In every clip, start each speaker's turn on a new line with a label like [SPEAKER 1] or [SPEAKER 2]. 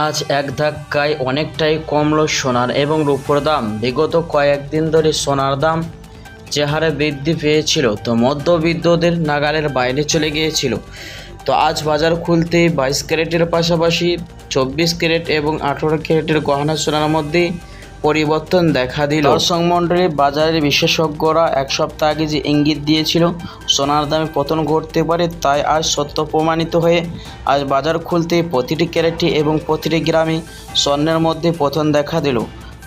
[SPEAKER 1] আজ এক ধাক্কায় অনেকটাই কমলো সোনার এবং রূপোর দাম। বিগত কয়েকদিন ধরে সোনার দাম যে হারে বৃদ্ধি পেয়েছিল, তো মধ্যবিত্তদের নাগালের বাইরে চলে গিয়েছিল। তো আজ বাজার খুলতেই বাইশ ক্যারেটের পাশাপাশি চব্বিশ ক্যারেট এবং আঠেরো ক্যারেটের গহনা সোনার মধ্যে পরিবর্তন দেখা দিল। দর্শক মণ্ডলী বাজারের বিশেষজ্ঞরা এক সপ্তাহ আগে যে ইঙ্গিত দিয়েছিল সোনার দামে পতন ঘটতে পারে তাই আজ সত্য প্রমাণিত হয়ে আজ বাজার খুলতে প্রতিটি ক্যারেটে এবং প্রতিটি গ্রামে স্বর্ণের মধ্যে পতন দেখা দিল।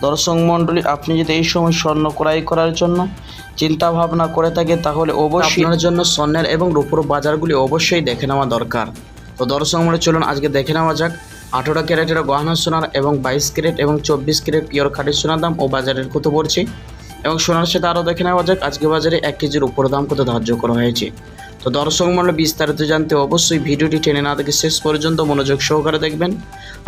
[SPEAKER 1] দর্শক মণ্ডলী আপনি যদি এই সময় স্বর্ণ ক্রয় করার জন্য চিন্তা ভাবনা করে থাকে তাহলে অবশ্যই আপনার জন্য স্বর্ণের এবং রূপোর বাজারগুলি অবশ্যই দেখে নেওয়া দরকার। তো দর্শক মণ্ডলী চলুন আজকে দেখে নেওয়া যাক আঠেরো ক্যারেটের গহনা সোনার এবং বাইশ ক্যারেট এবং চব্বিশ ক্যারেট পিওর খাঁটি সোনার দাম ও বাজারের কত পড়ছে। এবং সোনার সাথে আরও দেখে নেওয়া যাক, আজকে বাজারে এক কেজির উপর দাম কত ধার্য করা হয়েছে। তো দর্শক মূল্য বিস্তারিত জানতে অবশ্যই ভিডিওটি টেনে না দেখে শেষ পর্যন্ত মনোযোগ সহকারে দেখবেন।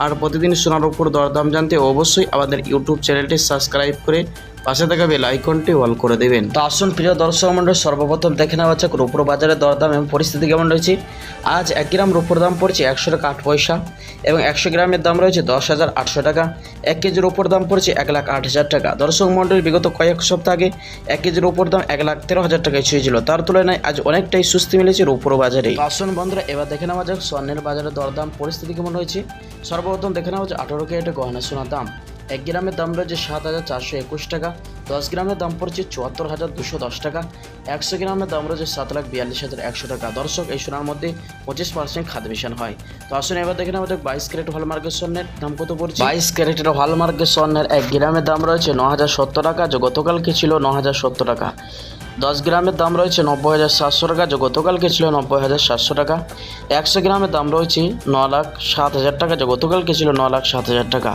[SPEAKER 1] আর প্রতিদিন সোনার উপর দরদাম জানতে অবশ্যই আমাদের ইউটিউব চ্যানেলটি সাবস্ক্রাইব করে পাশে থাকা বেল আইকনটি অল করে দেবেন। তো আসুন, প্রিয় দর্শক মণ্ডল, সর্বপ্রথম দেখে নেওয়া যাক রূপোর বাজারের দরদাম এবং পরিস্থিতি কেমন রয়েছে। আজ এক গ্রাম রূপোর দাম পড়ছে একশো টাকা আট পয়সা এবং একশো গ্রামের দাম রয়েছে দশ হাজার আটশো টাকা। এক কেজির ওপর দাম পড়ছে এক লাখ আট হাজার টাকা। দর্শক মণ্ডল, বিগত কয়েক সপ্তাহ আগে এক কেজির ওপর দাম এক লাখ তেরো হাজার টাকায় ছুঁয়েছিল। তার তুলনায় আজ অনেকটাই সুস্থি মিলেছে রূপোর বাজারে। আসুন বন্ধুরা, এবার দেখে নেওয়া যাক স্বর্ণের বাজারের দরদাম পরিস্থিতি কেমন রয়েছে। সর্বপ্রথম দেখে নেওয়া যাক আঠারো ক্যারেটে গহনা সোনার দাম। এক গ্রামের দাম রয়েছে সাত হাজার চারশো একুশ টাকা, দশ গ্রামের দাম পড়ছে চুয়াত্তর হাজার দুশো দশ টাকা, একশো গ্রামের দাম রয়েছে সাত লাখ বিয়াল্লিশ হাজার একশো টাকা। দর্শক, এই সোনার মধ্যে পঁচিশ পার্সেন্ট খাদ্য মিশন হয়। তো আসুন এবার দেখেন আমাদের বাইশ ক্যারেট হলমার্কের স্বর্ণের দাম কত পড়ছে। বাইশ ক্যারেটের হলমার্কের স্বর্ণের এক গ্রামের দাম রয়েছে ন হাজার সত্তর টাকা, যে গতকালকে ছিল ন হাজার সত্তর টাকা। দশ গ্রামের দাম রয়েছে নব্বই হাজার সাতশো টাকা, যা গতকালকে ছিল নব্বই হাজার সাতশো টাকা। একশো গ্রামের দাম রয়েছে ন লাখ সাত হাজার টাকা, যা গতকালকে ছিল ন লাখ সাত হাজার টাকা।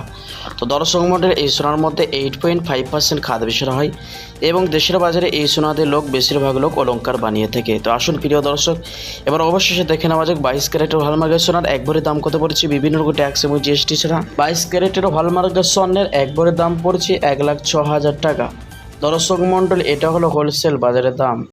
[SPEAKER 1] তো দর্শক মডেল এই সোনার মধ্যে এইট পয়েন্ট ফাইভ পার্সেন্ট খাদ বিষয় হয় এবং দেশের বাজারে এই সোনাদের লোক, বেশিরভাগ লোক অলঙ্কার বানিয়ে থাকে। তো আসুন প্রিয় দর্শক, এবার অবশেষে দেখে নেওয়া যাক বাইশ ক্যারেটের হলমার্কের সোনার এক ভরি দাম কত পড়ছে। বিভিন্ন রকম ট্যাক্স এবং জিএসটি ছাড়া বাইশ ক্যারেটের হলমার্কের স্বর্ণের এক ভরি দাম পড়ছে এক লাখ ছ হাজার টাকা। দর্শক মণ্ডল এটা হলো হোলসেল বাজারের দাম।